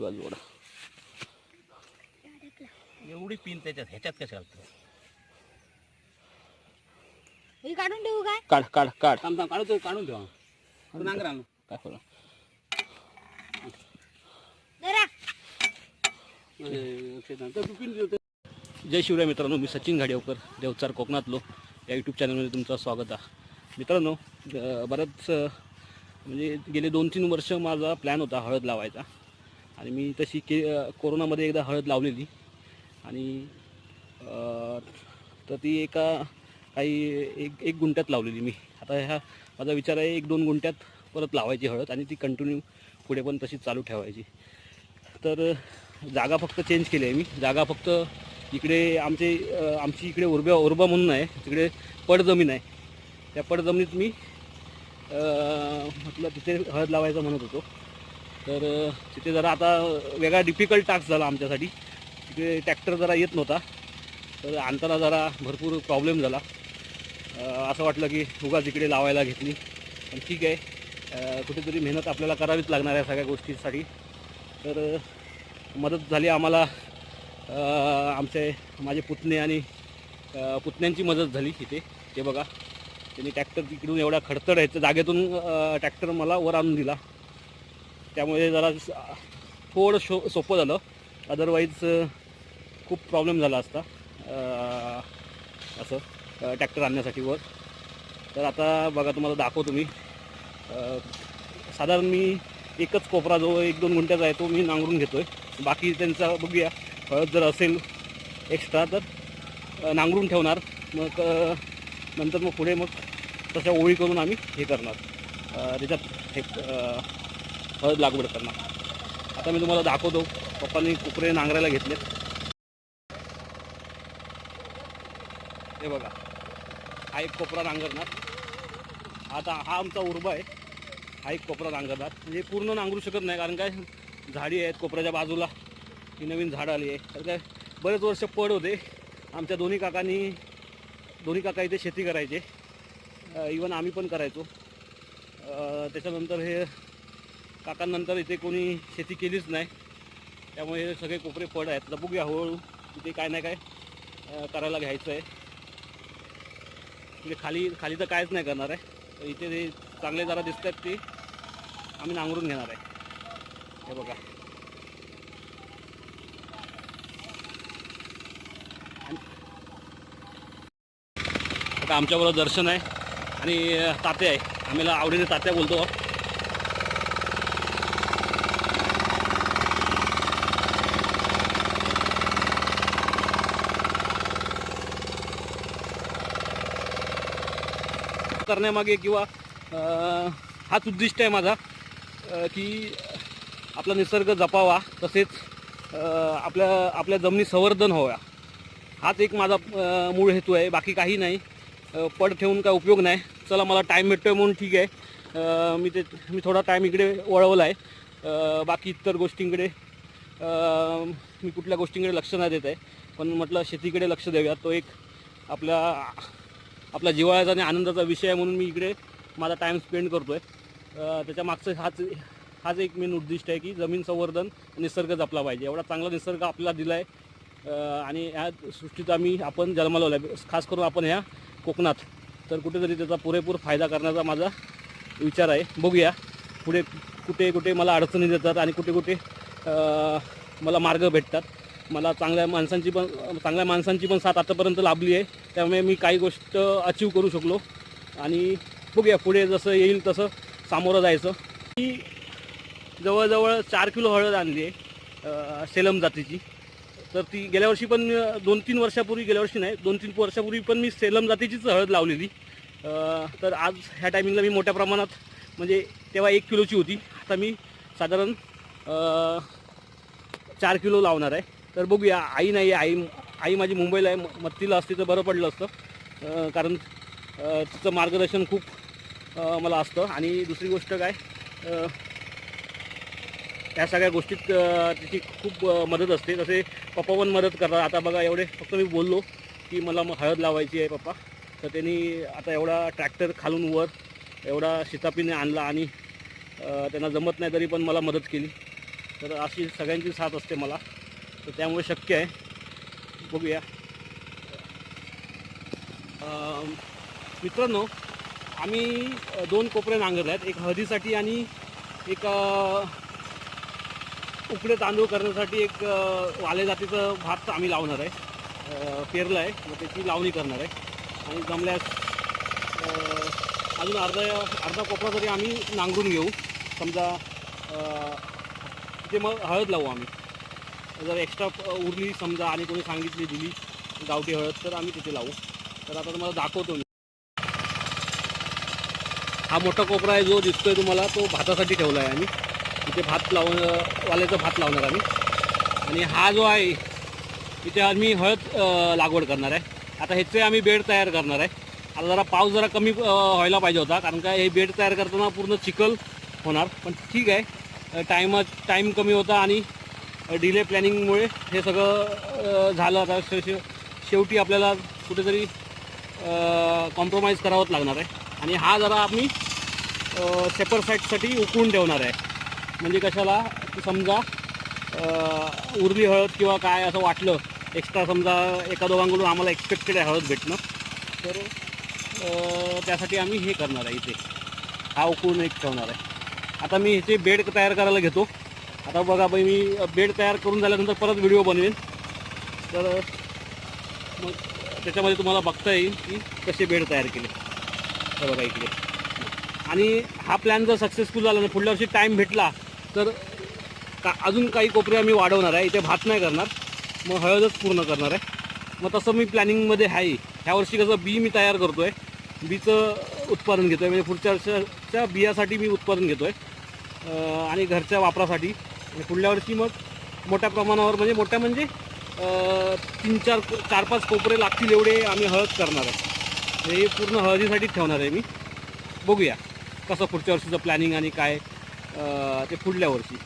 बाजू ओढा. एवढी पिन त्याच्यात ह्याच्यात कशा घालतो? हे काढून ठेवू काय? काढ काढ काढ. थांब थांब काढतो काढून ठेवा. तू नांगर आणू. काय करू? जरा तू पिन देतो. जय शिवराय मित्रांनो मी सचिन घाडिवकर देवचार कोकणातलो. या यूट्यूब चॅनलमध्ये तुमचं स्वागत आहे. मित्रांनो बरंच म्हणजे गेले दोन तीन वर्ष माझा प्लॅन होता हळद लावायचा. आणि मी तशी के कोरोनामध्ये एकदा हळद लावलेली. आणि तर ती एका काही एक एक गुंट्यात लावलेली मी. आता ह्या माझा विचार आहे एक दोन गुंट्यात परत लावायची हळद आणि ती कंटिन्यू पुढे पण तशी चालू ठेवायची. तर जागा फक्त चेंज केली आहे मी. जागा फक्त इकडे आमचे आमची इकडे उर्बा उर्बा म्हणून आहे. तिकडे पडजमीन आहे. त्या पडजमिनीत मी म्हटलं तिथे हळद लावायचं म्हणत होतो. तर तिथे जरा आता वेगळा डिफिकल्ट टास्क झाला आमच्यासाठी. तिथे ट्रॅक्टर जरा येत नव्हता. तर आणताना जरा भरपूर प्रॉब्लेम झाला. असं वाटलं की उगाच इकडे लावायला घेतली पण ठीक आहे. कुठेतरी मेहनत आपल्याला करावीच लागणार आहे सगळ्या गोष्टींसाठी. तर मदत झाली आम्हाला. आमचे माझे पुतणे आणि पुतण्यांची मदत झाली तिथे ते बघा. त्यांनी ट्रॅक्टर तिकडून एवढा खडतड आहे. जागेतून ट्रॅक्टर मला वर आणून दिला. त्यामुळे जरा थोडं शो सोपं झालं. अदरवाईज खूप प्रॉब्लेम झाला असता. असं ट्रॅक्टर आणण्यासाठी वर. तर आता बघा तुम्हाला दाखवतो मी. साधारण मी एकच कोपरा जो एक दोन गुंठ्याचा आहे तो मी नांगरून घेतो आहे बाकी त्यांचा बघूया. हळद जर असेल एक्स्ट्रा तर नांगरून ठेवणार. मग नंतर मग पुढे मग तशा ओळी करून आम्ही हे करणार. त्याच्यात हे हळद लागवड करणार. आता मी तुम्हाला दाखवतो. पप्पांनी कुकरे नांगरायला घेतले हे बघा. हा एक कोपरा नांगरणार. आता हा आमचा उर्बा आहे. हा एक कोपरा नांगरणार. म्हणजे पूर्ण नांगरू शकत नाही कारण काय? झाडी आहेत कोपऱ्याच्या बाजूला. ही नवीन झाडं आली आहे. तर काय? बरेच वर्ष पड होते. आमच्या दोन्ही काकांनी दोन्ही काका इथे शेती करायचे. इवन आम्ही पण करायचो. त्याच्यानंतर हे काकांनंतर इथे कोणी शेती केलीच नाही. त्यामुळे हे सगळे कोपरे फळ आहेत. तर बघूया हळूहळू. इथे काय नाही काय करायला घ्यायचं आहे म्हणजे खाली खाली तर कायच नाही करणार आहे. तर इथे जे चांगले जरा दिसत आहेत ते आम्ही नांगरून घेणार आहे. हे बघा. आता आमच्याबरोबर दर्शन आहे आणि तात्या आहे. आम्हाला आवडीने तात्या बोलतो. करण्यामागे किंवा हाच उद्दिष्ट आहे माझा की आपला निसर्ग जपावा तसेच आपल्या आपल्या जमिनी संवर्धन व्हाव्या. हाच एक माझा मूळ हेतू आहे. बाकी काही नाही. पड ठेवून काय उपयोग नाही. चला मला टाईम भेटतोय म्हणून ठीक आहे. मी ते मी थोडा टाईम इकडे वळवला आहे. बाकी इतर गोष्टींकडे मी कुठल्या गोष्टींकडे लक्ष नाही देत आहे. पण म्हटलं शेतीकडे लक्ष देऊया. तो एक आपल्या आपला जिवाळ्याचा आणि आनंदाचा विषय आहे म्हणून मी इकडे माझा टाईम स्पेंड करतो आहे त्याच्या मागचं हाच हाच एक मेन उद्दिष्ट आहे की जमीन संवर्धन निसर्ग जपला पाहिजे. एवढा चांगला निसर्ग आपल्याला दिला आहे आणि ह्या सृष्टीत आम्ही आपण जन्माला आहे खास करून आपण ह्या कोकणात तर कुठेतरी त्याचा पुरेपूर फायदा करण्याचा माझा विचार आहे. बघूया पुढे कुठे कुठे मला अडचणी देतात आणि कुठे कुठे मला मार्ग भेटतात. मला चांगल्या माणसांची पण चांगल्या माणसांची पण साथ आतापर्यंत लाभली आहे. त्यामुळे मी काही गोष्ट अचीव करू शकलो. आणि बघूया पुढे जसं येईल तसं सामोरं जायचं. मी जवळजवळ चार किलो हळद आणली आहे सेलम जातीची. तर ती गेल्या वर्षी पण दोन तीन वर्षापूर्वी गेल्या वर्षी नाही दोन तीन वर्षापूर्वी पण मी सेलम जातीचीच हळद लावलेली. तर आज ह्या टायमिंगला मी मोठ्या प्रमाणात म्हणजे तेव्हा एक किलोची होती. आता मी साधारण चार किलो लावणार आहे. तर बघूया आई नाही आहे आई आई माझी मुंबईला आहे म- मत्तीला असती तर बरं पडलं असतं. कारण तिचं मार्गदर्शन खूप मला असतं. आणि दुसरी गोष्ट काय त्या या सगळ्या गोष्टीत तिची खूप मदत असते. तसे पप्पा पण मदत करतात. आता बघा एवढे फक्त मी बोललो की मला मग हळद लावायची आहे पप्पा. तर त्यांनी आता एवढा ट्रॅक्टर खालून वर एवढा शितापीने आणला आणि त्यांना जमत नाही तरी पण मला मदत केली. तर अशी सगळ्यांची साथ असते मला. तर त्यामुळे शक्य आहे. बघूया. मित्रांनो आम्ही दोन कोपरे नांगरले आहेत. एक हळदीसाठी आणि एक उकडे तांदूळ करण्यासाठी एक वाले जातीचं भात आम्ही लावणार आहे. पेरलं आहे. मग त्याची लावणी करणार आहे. आणि जमल्यास अजून अर्धा अर्धा कोपरा तरी आम्ही नांगरून घेऊ. समजा ते मग हळद लावू आम्ही. जर एक्स्ट्रा उरली समजा आणि कोणी सांगितली दिली गावठी हळद तर आम्ही तिथे लावू. तर आता तुम्हाला दाखवतो मी. हा मोठा कोपरा आहे जो दिसतोय तुम्हाला तो भातासाठी ठेवला आहे आम्ही. तिथे भात लावून वाल्याचा भात लावणार आम्ही. आणि हा जो आहे तिथे आम्ही हळद लागवड करणार आहे. आता ह्याचे आम्ही बेड तयार करणार आहे. आता जरा पाऊस जरा कमी व्हायला पाहिजे होता कारण का हे बेड तयार करताना पूर्ण चिखल होणार. पण ठीक आहे. टाईम टाईम कमी होता आणि डिले प्लॅनिंगमुळे हे सगळं झालं. आता शे शेवटी आपल्याला कुठेतरी कॉम्प्रोमाइज करावंच लागणार आहे. आणि हा जरा आम्ही सेपर साईडसाठी उकळून ठेवणार आहे. म्हणजे कशाला? की समजा उरली हळद किंवा काय असं वाटलं एक्स्ट्रा समजा एका दोघांकडून आम्हाला एक्सपेक्टेड आहे हळद भेटणं तर त्यासाठी आम्ही हे करणार आहे इथे. हा उकळून एक ठेवणार आहे. आता मी इथे बेड तयार करायला घेतो. आता बघा बाई मी बेड तयार करून झाल्यानंतर परत व्हिडिओ बनवेन. तर मग त्याच्यामध्ये तुम्हाला बघता येईल की कसे बेड तयार केले. तर बघा इकडे. आणि हा प्लॅन जर सक्सेसफुल झाला ना पुढल्या वर्षी टाईम भेटला तर का अजून काही कोपऱ्या मी वाढवणार आहे. इथे भात नाही करणार. मग हळदच पूर्ण करणार आहे. मग तसं मी प्लॅनिंगमध्ये आहे. ह्या वर्षी कसं बी मी तयार करतो आहे बीचं उत्पादन घेतो आहे म्हणजे पुढच्या वर्षाच्या बियासाठी मी उत्पादन घेतो आहे आणि घरच्या वापरासाठी. आणि पुढल्या वर्षी मग मोठ्या प्रमाणावर म्हणजे मोठ्या म्हणजे तीन चार चार पाच कोपरे लागतील एवढे आम्ही हळद करणार आहे. म्हणजे हे पूर्ण हळदीसाठीच ठेवणार आहे मी. बघूया कसं पुढच्या वर्षीचं प्लॅनिंग आणि काय ते पुढल्या वर्षी.